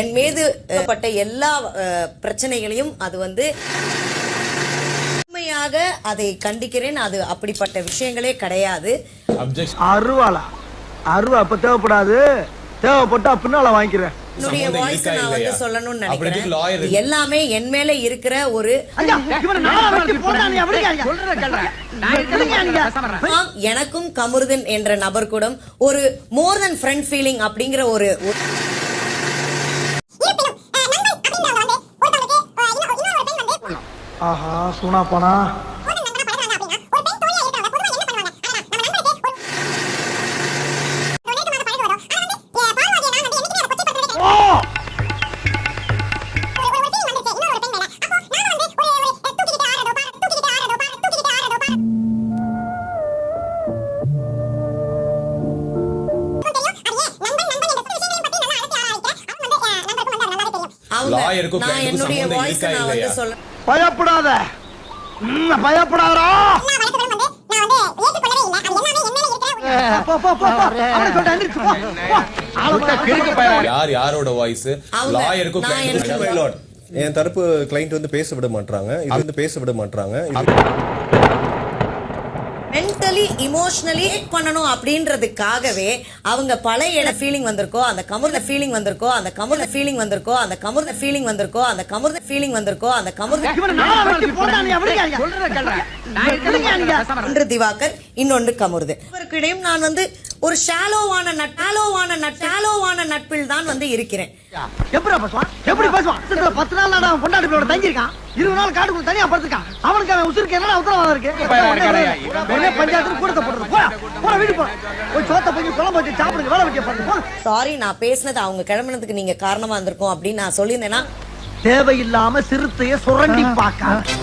என் மீது பட்ட எல்லா பிரச்சனைகளையும் அது வந்து உண்மையாக அதை கண்டிக்கிறேன். அது அப்படிப்பட்ட விஷயங்களே கிடையாது. அருவாளா? அருவா இப்ப தேவைப்படாது. தேவைப்பட்டா பின்னால வாங்கிக்கிறேன். என்னுடைய சம்பந்தம் வாய்ஸ் இருக்கா நான் வந்து இல்லையா? சொல்லணும்னு அப்படிக்கு நினைக்கிறேன். எல்லாமே என் மேல இருக்கிற ஒரு எனக்கும் கமருதன் என்ற நபர் கூட ஒரு மோர் than ஃப்ரெண்ட் ஃபீலிங் அப்படிங்கிற ஒரு ஆஹா சூனா போனா Lawyer-க்கும் நான் என்னுடைய வாய்ஸ் நான் வந்து இல்லையா? பயப்படாத ம், பயப்படாதடா போ, போ, போ, போ. அவனை சொல்லிட்டு எந்திரிச்சு போ. போ. ஆளை பாரு. யார் யாரோட வாய்ஸ் லாயருக்கும் என் தரப்பு கிளைண்ட் வந்து பேச விட மாட்டாங்க இது வந்து பேச விட மாட்டாங்க மென்டலி இமோஷனலி பண்ணணும் அப்படின்றதுக்காகவே அவங்க இட ஃபீலிங் வந்திருக்கோ அந்த கமுர்த ஃபீலிங் வந்திருக்கோ அந்த கமுர்த ஃபீலிங் வந்திருக்கோ அந்த கமுர்த ஃபீலிங் வந்திருக்கோ அந்த கமுர்த ஃபீலிங் வந்திருக்கோ அந்த? ஒன்று திவாகர் இன்னொன்று கமுருது இவருக்கிடையும் நான் வந்து ஒரு ஷாலோவான நட் ஷாலோவான நட் ஷாலோவான நட்பில் தான் வந்து இருக்கிறேன் எப்படிடா பேசுவான்? எப்படி பேசுவான்? பத்து நாள் நாடா அவன் பொண்டாட்டி பிள்ளையோட தங்கியிருக்கான். இருபது நாள் காட்டுக்குள்ள தனியா படுத்திருக்கான். அவனுக்கு அவன் உசுருக்கு என்னடா உத்தரவாதம் இருக்கு? உடனே பஞ்சாயத்துல கூட்டத்தை போடுறது. போடா, போடா, வீட்டுக்கு போடா. போய் சோத்தை பொங்கி குழம்பு வச்சு சாப்பிடுங்க, வேலை வைக்க பாருங்க. சாரி நான் பேசினது அவங்க கிளம்புனதுக்கு நீங்க காரணமா இருந்திருக்கோம் அப்படின்னு நான் சொல்லியிருந்தேன்னா தேவையில்லாம சிறுத்தைய சுரண்டி பார்க்க